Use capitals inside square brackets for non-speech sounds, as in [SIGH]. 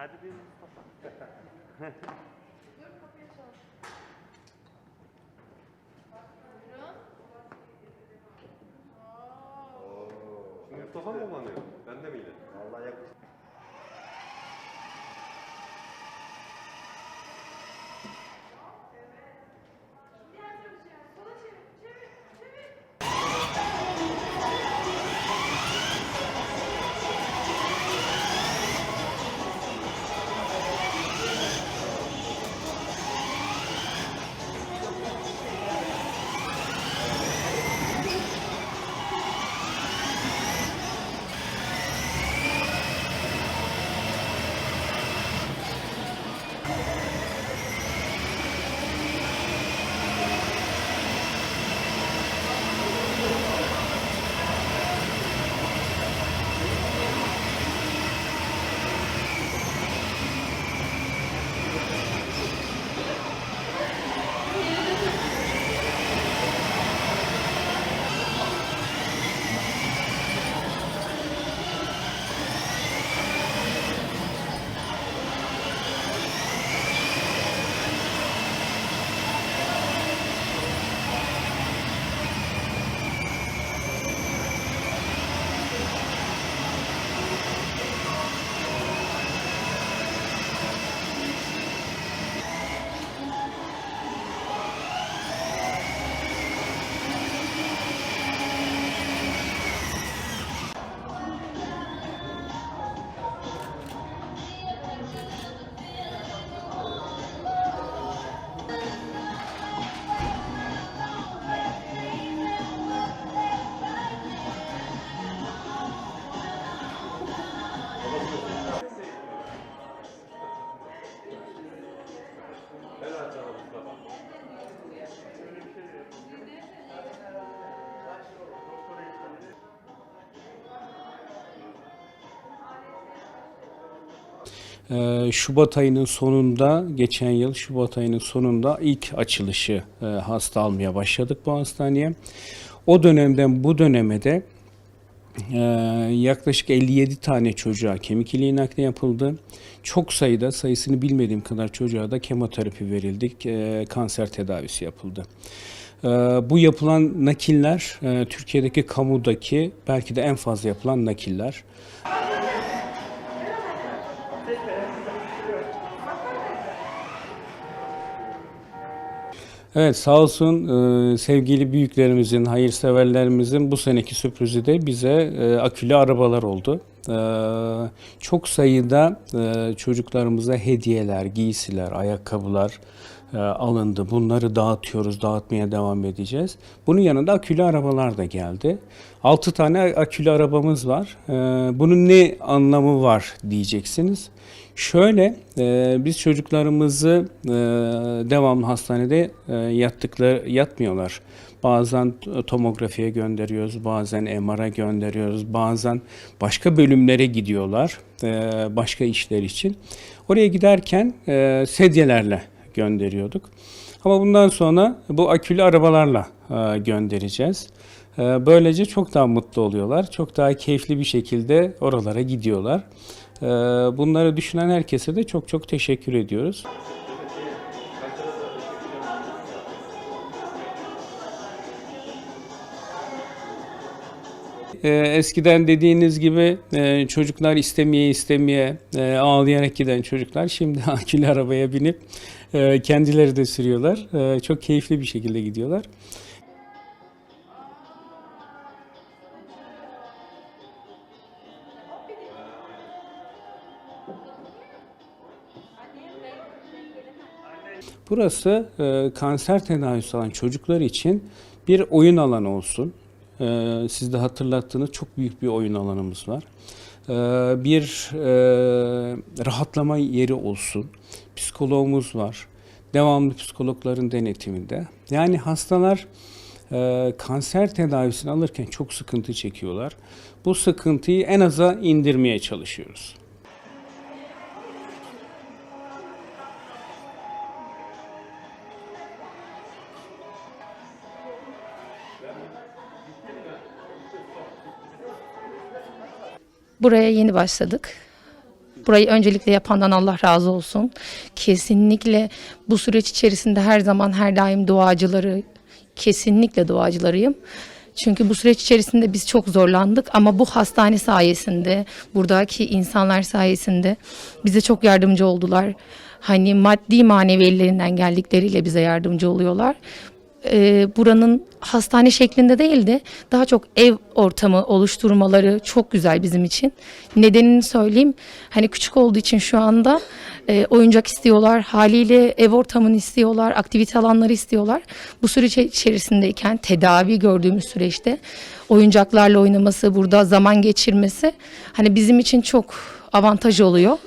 Hadi bir Mustafa. Dur kapıyı çal. Buyurun. Oo. Mustafa mı kullanıyor? Ben de miydi? Vallahi yakışıklı. Şubat ayının sonunda, geçen yıl Şubat ayının sonunda ilk açılışı e, hasta almaya başladık bu hastaneye. O dönemden bu döneme de e, yaklaşık 57 tane çocuğa kemik iliği nakli yapıldı. Çok sayıda, sayısını bilmediğim kadar çocuğa da kemoterapi verildik, e, kanser tedavisi yapıldı. Bu yapılan nakiller Türkiye'deki kamudaki belki de en fazla yapılan nakiller. Evet sağ olsun e, sevgili büyüklerimizin, hayırseverlerimizin bu seneki sürprizi de bize e, akülü arabalar oldu. E, çok sayıda e, çocuklarımıza hediyeler, giysiler, ayakkabılar e, alındı. Bunları dağıtıyoruz, dağıtmaya devam edeceğiz. Bunun yanında akülü arabalar da geldi. 6 tane akülü arabamız var. E, bunun ne anlamı var diyeceksiniz. Şöyle, e, biz çocuklarımızı e, devamlı hastanede yattıkları yatmıyorlar. Bazen tomografiye gönderiyoruz, bazen MR'a gönderiyoruz, bazen başka bölümlere gidiyorlar, e, başka işler için. Oraya giderken e, sedyelerle gönderiyorduk. Ama bundan sonra bu akülü arabalarla e, göndereceğiz. E, Böylece çok daha mutlu oluyorlar, çok daha keyifli bir şekilde oralara gidiyorlar. Bunları düşünen herkese de çok çok teşekkür ediyoruz. Ee, Eskiden dediğiniz gibi e, çocuklar istemeye istemeye e, ağlayarak giden çocuklar şimdi [LAUGHS] akülü arabaya binip e, kendileri de sürüyorlar. E, Çok keyifli bir şekilde gidiyorlar. Burası e, kanser tedavisi alan çocuklar için bir oyun alanı olsun. E, siz de hatırlattığınız çok büyük bir oyun alanımız var. E, bir e, rahatlama yeri olsun. Psikologumuz var. Devamlı psikologların denetiminde. Yani hastalar e, kanser tedavisini alırken çok sıkıntı çekiyorlar. Bu sıkıntıyı en aza indirmeye çalışıyoruz. Buraya yeni başladık. Burayı öncelikle yapandan Allah razı olsun. Kesinlikle bu süreç içerisinde her zaman her daim duacıları, kesinlikle duacılarıyım. Çünkü bu süreç içerisinde biz çok zorlandık ama bu hastane sayesinde, buradaki insanlar sayesinde bize çok yardımcı oldular. Hani maddi manevi ellerinden geldikleriyle bize yardımcı oluyorlar. Ee, buranın hastane şeklinde değil de daha çok ev ortamı oluşturmaları çok güzel bizim için. Nedenini söyleyeyim. Hani küçük olduğu için şu anda e, oyuncak istiyorlar. Haliyle ev ortamını istiyorlar. Aktivite alanları istiyorlar. Bu süreç içerisindeyken tedavi gördüğümüz süreçte oyuncaklarla oynaması, burada zaman geçirmesi hani bizim için çok avantaj oluyor.